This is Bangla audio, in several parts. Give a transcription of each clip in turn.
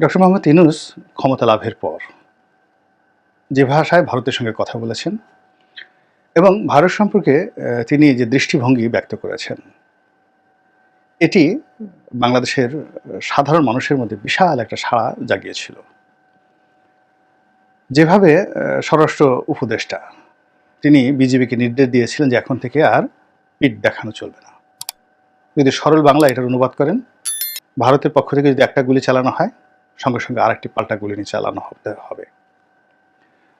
ডক্টর মোহাম্মদ ইনুস ক্ষমতা লাভের পর যে ভাষায় ভারতের সঙ্গে কথা বলেছেন এবং ভারত সম্পর্কে তিনি যে দৃষ্টিভঙ্গি ব্যক্ত করেছেন, এটি বাংলাদেশের সাধারণ মানুষের মধ্যে বিশাল একটা সাড়া জাগিয়েছিল। যেভাবে স্বরাষ্ট্র উপদেষ্টা, তিনি বিজেপিকে নির্দেশ দিয়েছিলেন যে এখন থেকে আর পিঠ দেখানো চলবে না। যদি সরল বাংলা এটার অনুবাদ করেন, ভারতের পক্ষ থেকে যদি একটা গুলি চালানো হয় সঙ্গে সঙ্গে আরেকটি পাল্টা গুলি চালানো হবে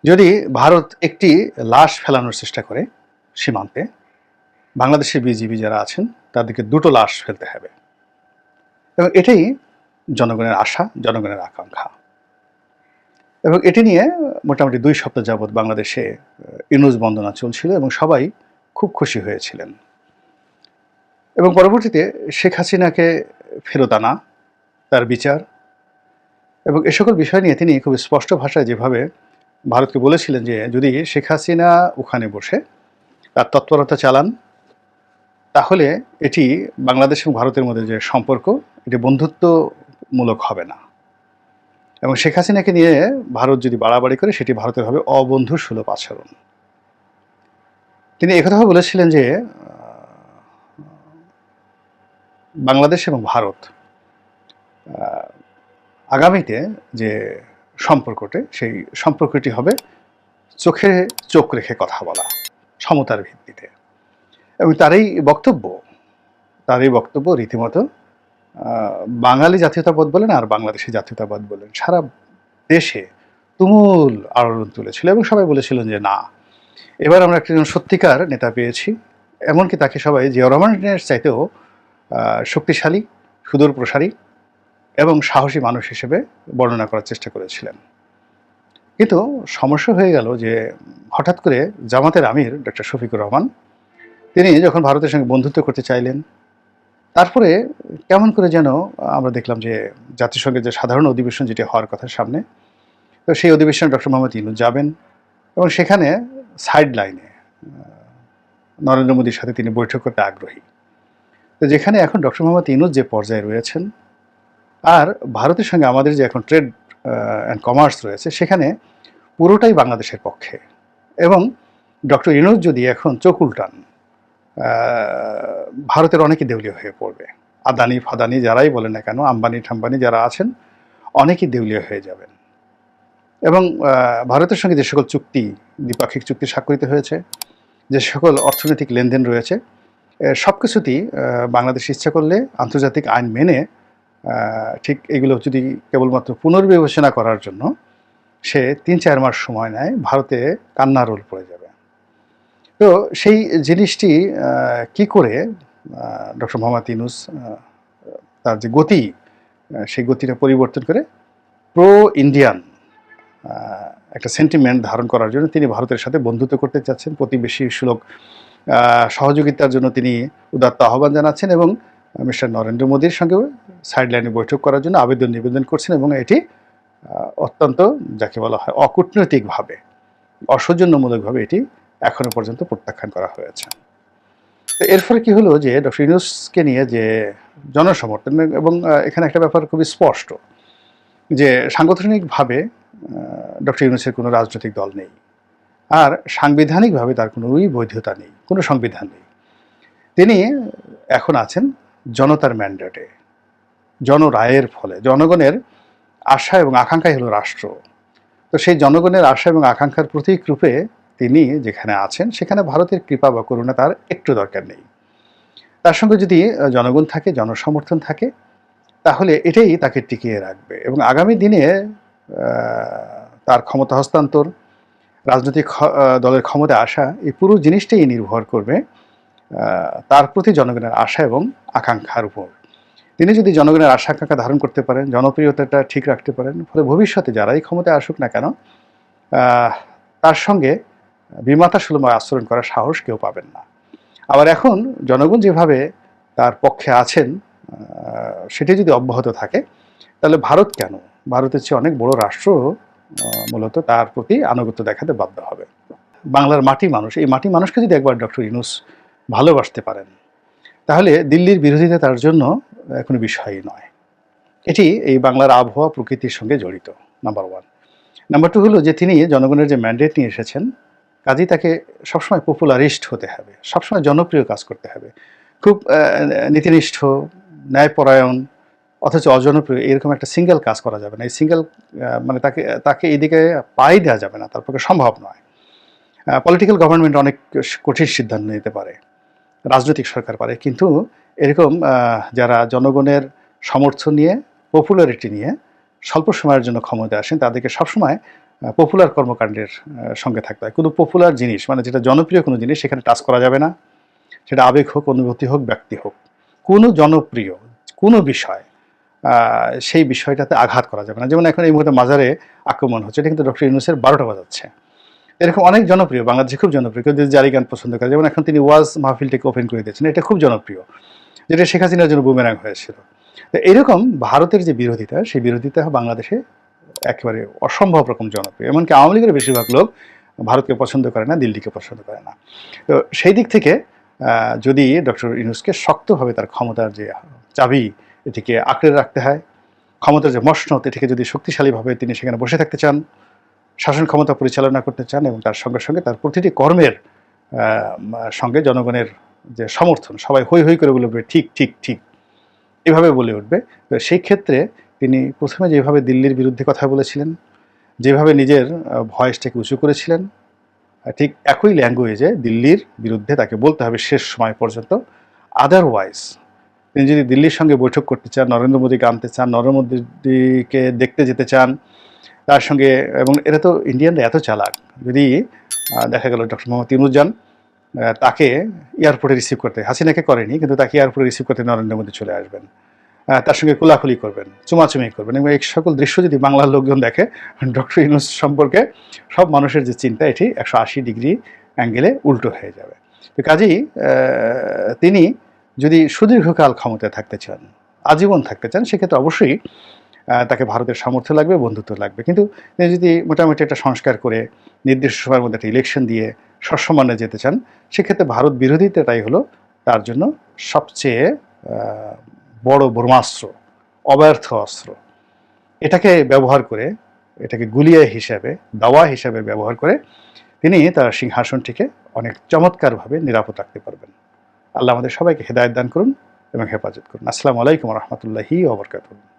যদি ভারত একটি লাশ ফেলানোর চেষ্টা করে সীমান্তে বাংলাদেশের বিজিবি যারা আছেন, তাদেরকে দুটো লাশ ফেলতে হবে। এবং এটাই জনগণের আশা, জনগণের আকাঙ্ক্ষা। এবং এটি নিয়ে মোটামুটি দুই সপ্তাহ যাবৎ বাংলাদেশে ইনুজ বন্দনা চলছিল এবং সবাই খুব খুশি হয়েছিলেন। এবং পরবর্তীতে শেখ হাসিনাকে ফেরত আনা, তার বিচার এবং এ সকল বিষয় নিয়ে তিনি খুব স্পষ্ট ভাষায় যেভাবে ভারতকে বলেছিলেন যে যদি শেখ হাসিনা ওখানে বসে তার তৎপরতা চালান, তাহলে এটি বাংলাদেশ এবং ভারতের মধ্যে যে সম্পর্ক, এটি বন্ধুত্বমূলক হবে না। এবং শেখ হাসিনাকে নিয়ে ভারত যদি বাড়াবাড়ি করে, সেটি ভারতের হবে অবন্ধু সুলভ আচরণ। তিনি একথা বলেছিলেন যে, বাংলাদেশ এবং ভারত আগামীতে যে সম্পর্কটি, সেই সম্পর্কটি হবে চোখে চোখ রেখে কথা বলা, সমতার ভিত্তিতে। এবং তার এই বক্তব্য, তার এই বক্তব্য রীতিমতো বাঙালি জাতীয়তাবাদ বলেন আর বাংলাদেশি জাতীয়তাবাদ বলেন, সারা দেশে তুমুল আলোড়ন তুলেছিল এবং সবাই বলেছিলেন যে না। এবার আমরা একজন সত্যিকার নেতা পেয়েছি, এমনকি তাকে সবাই জিয়া রহমানের চাইতেও শক্তিশালী সুদূর প্রসারী এবং সাহসী মানুষ হিসেবে বর্ণনা করার চেষ্টা করেছিলেন। কিন্তু সমস্যা হয়ে গেল যে হঠাৎ করে জামাতের আমির ডক্টর শফিকুর রহমান, তিনি যখন ভারতের সঙ্গে বন্ধুত্ব করতে চাইলেন, তারপরে কেমন করে যেন আমরা দেখলাম যে জাতিসংঘের যে সাধারণ অধিবেশন যেটি হওয়ার কথা সামনে, তো সেই অধিবেশনে ডক্টর মোহাম্মদ ইনু যাবেন এবং সেখানে সাইড লাইনে নরেন্দ্র মোদীর সাথে তিনি বৈঠক করতে আগ্রহী। তো যেখানে এখন ডক্টর মোহাম্মদ ইনুজ যে পর্যায়ে রয়েছেন আর ভারতের সঙ্গে আমাদের যে এখন ট্রেড অ্যান্ড কমার্স রয়েছে, সেখানে পুরোটাই বাংলাদেশের পক্ষে। এবং ডক্টর ইনুজ যদি এখন চোখ উল্টান ভারতের অনেকে দেউলিয়া হয়ে পড়বে। আদানি ফাদানি যারাই বলেন না কেন, আম্বানি ঠাম্বানি যারা আছেন, অনেকেই দেউলিয়া হয়ে যাবেন। এবং ভারতের সঙ্গে যে সকল চুক্তি, দ্বিপাক্ষিক চুক্তি স্বাক্ষরিত হয়েছে, যে সকল অর্থনৈতিক লেনদেন রয়েছে সব কিছুতেই বাংলাদেশ ইচ্ছা করলে আন্তর্জাতিক আইন মেনে ঠিক এগুলো যদি কেবলমাত্র পুনর্বিবেচনা করার জন্য সে তিন চার মাস সময় নেয়, ভারতে কান্না রোল পড়ে যাবে। তো সেই জিনিসটি কি করে ডক্টর মোহাম্মদ ইনুস তার যে গতি সেই গতিটা পরিবর্তন করে প্রো ইন্ডিয়ান একটা সেন্টিমেন্ট ধারণ করার জন্য তিনি ভারতের সাথে বন্ধুত্ব করতে চাচ্ছেন। প্রতিবেশী সুলভ সহযোগিতার জন্য তিনি উদাত্ত আহ্বান জানাচ্ছেন এবং মিস্টার নরেন্দ্র মোদীর সঙ্গে সাইডলাইনে বৈঠক করার জন্য আবেদন নিবেদন করছেন এবং এটি অত্যন্ত যাকে বলা হয় অকূটনৈতিকভাবে, অসৌজন্যমূলকভাবে এটি এখনও পর্যন্ত প্রত্যাখ্যান করা হয়েছে। তো এর ফলে কী হলো যে ডক্টর ইউনুসকে নিয়ে যে জনসমর্থন এবং এখানে একটা ব্যাপার খুবই স্পষ্ট যে সাংগঠনিকভাবে ডক্টর ইউনুসের কোনো রাজনৈতিক দল নেই। আর সাংবিধানিকভাবে তার কোনোই বৈধতা নেই, কোনো সংবিধান নেই। তিনি এখন আছেন জনতার ম্যান্ডেটে জনরায়ের ফলে, জনগণের আশা এবং আকাঙ্ক্ষাই হলো রাষ্ট্র। তো সেই জনগণের আশা এবং আকাঙ্ক্ষার প্রতীক রূপে তিনি যেখানে আছেন, সেখানে ভারতের কৃপা বা করুণা তার একটু দরকার নেই। তার সঙ্গে যদি জনগণ থাকে, জনসমর্থন থাকে, তাহলে এটাই তাকে টিকিয়ে রাখবে এবং আগামী দিনে তার ক্ষমতা হস্তান্তর, রাজনৈতিক দলের ক্ষমতা আসা, এই পুরো জিনিসটাই নির্ভর করবে তার প্রতি জনগণের আশা এবং আকাঙ্ক্ষার উপর। তিনি যদি জনগণের আশা আকাঙ্ক্ষা ধারণ করতে পারেন, জনপ্রিয়তাটা ঠিক রাখতে পারেন, ফলে ভবিষ্যতে যারাই ক্ষমতায় আসুক না কেন তার সঙ্গে বিমাতা সুলভ আচরণ করার সাহস কেউ পাবেন না। আবার এখন জনগণ যেভাবে তার পক্ষে আছেন সেটি যদি অব্যাহত থাকে, তাহলে ভারত কেন? ভারতের চেয়ে অনেক বড় রাষ্ট্র মূলত তার প্রতি আনুগত্য দেখাতে বাধ্য হবে। বাংলার মাটি মানুষ, এই মাটি মানুষকে যদি একবার ডক্টর ইনুস ভালোবাসতে পারেন। তাহলে দিল্লির বিরোধিতা তার জন্য কোনো বিষয়ই নয়। এটি এই বাংলার আবহাওয়া প্রকৃতির সঙ্গে জড়িত নাম্বার ওয়ান নাম্বার টু হলো যে তিনি জনগণের যে ম্যান্ডেট নিয়ে এসেছেন, কাজেই তাকে সবসময় পপুলারিস্ট হতে হবে, সবসময় জনপ্রিয় কাজ করতে হবে। খুব নীতিনিষ্ঠ, ন্যায়পরায়ণ, অথচ অজনপ্রিয়, এরকম একটা সিঙ্গেল কাজ করা যাবে না। এই সিঙ্গেল মানে তাকে তাকে এদিকে পাই দেওয়া যাবে না, তার পক্ষে সম্ভব নয়। পলিটিক্যাল গভর্নমেন্ট অনেক কঠিন সিদ্ধান্ত নিতে পারে। রাজনৈতিক সরকার পারে। কিন্তু এরকম যারা জনগণের সমর্থন নিয়ে পপুলারিটি নিয়ে স্বল্প সময়ের জন্য ক্ষমতায় আসেন, তাদেরকে সবসময় পপুলার কর্মকাণ্ডের সঙ্গে থাকতে হয়। কোনো পপুলার জিনিস মানে যেটা জনপ্রিয় কোনো জিনিস, সেখানে টাচ করা যাবে না। সেটা আবেগ হোক, অনুভূতি হোক, ব্যক্তি হোক। কোনো জনপ্রিয়, কোনো বিষয় সেই বিষয়টাতে আঘাত করা যাবে না। যেমন এখন এই মুহূর্তে মাজারে আক্রমণ হচ্ছে। এটা কিন্তু ডক্টর ইউনুসের বারোটা বাজাচ্ছে। এরকম অনেক জনপ্রিয়, বাংলাদেশে খুব জনপ্রিয়, কেউ যদি জারি গান পছন্দ করে, যেমন এখন তিনি ওয়াজ মাহফিলটাকে ওপেন করে দিয়েছেন, এটা খুব জনপ্রিয়, যেটা শেখ হাসিনার জন্য বুমেরাং হয়েছিল। তো এরকম ভারতের যে বিরোধিতা, সেই বিরোধিতা বাংলাদেশে একেবারে অসম্ভব রকম জনপ্রিয়, এমনকি আওয়ামী লীগের বেশিরভাগ লোক ভারতকে পছন্দ করে না, দিল্লিকে পছন্দ করে না। তো সেই দিক থেকে যদি ডক্টর ইউনুসকে শক্তভাবে তার ক্ষমতার যে চাবি, এটিকে আঁকড়ে রাখতে হয়, ক্ষমতার যে মসনদ, এটিকে যদি শক্তিশালীভাবে তিনি সেখানে বসে থাকতে চান শাসন ক্ষমতা পরিচালনা করতে চান এবং তার সঙ্গে সঙ্গে তার প্রতিটি কর্মের সঙ্গে জনগণের যে সমর্থন, সবাই হই হই করে বলবে ঠিক ঠিক ঠিক। এভাবে বলে উঠবে। সেই ক্ষেত্রে তিনি প্রথমে যেভাবে দিল্লির বিরুদ্ধে কথা বলেছিলেন, যেভাবে নিজের ভয়েসটাকে উঁচু করেছিলেন ঠিক একই ল্যাঙ্গুয়েজে দিল্লির বিরুদ্ধে তাকে বলতে হবে শেষ সময় পর্যন্ত। আদারওয়াইজ তিনি যদি দিল্লির সঙ্গে বৈঠক করতে চান, নরেন্দ্র মোদীকে আনতে চান, নরেন্দ্র মোদীকে দেখতে যেতে চান তার সঙ্গে, এবং এরা তো ইন্ডিয়ানরা এত চালাক। যদি দেখা গেল ডক্টর মোহাম্মদ ইনুজ্জান তাকে এয়ারপোর্টে রিসিভ করতে, হাসিনাকে করেনি, কিন্তু তাকে এয়ারপোর্টে রিসিভ করতে নরেন্দ্র মোদী চলে আসবেন। তার সঙ্গে কোলাকুলি করবেন, চুমাচুমি করবেন, এবং এই সকল দৃশ্য যদি বাংলার লোকজন দেখে, ডক্টর ইউনুস সম্পর্কে সব মানুষের যে চিন্তা, এটি একশো আশি ডিগ্রি অ্যাঙ্গেলে উল্টো হয়ে যাবে। তো কাজেই তিনি যদি সুদীর্ঘকাল ক্ষমতায় থাকতে চান, আজীবন থাকতে চান, সেক্ষেত্রে অবশ্যই তাকে ভারতের সামর্থ্য লাগবে, বন্ধুত্ব লাগবে। কিন্তু যদি মোটামুটি একটা সংস্কার করে নির্দিষ্ট সময়ের মধ্যে একটা ইলেকশন দিয়ে সসম্মানে যেতে চান, সেক্ষেত্রে ভারত বিরোধিতাটাই হলো তার জন্য সবচেয়ে বড় ব্রহ্মাস্ত্র, অব্যর্থ অস্ত্র। এটাকে ব্যবহার করে, এটাকে গুলিয়া হিসাবে, দাওয়া হিসাবে ব্যবহার করে তিনি তার সিংহাসনটিকে অনেক চমৎকারভাবে নিরাপদ রাখতে পারবেন। আল্লাহ আমাদের সবাইকে হেদায়ত দান করুন এবং হেফাজত করুন। আসসালামু আলাইকুম রহমতুল্লাহি ওবরকাতুহ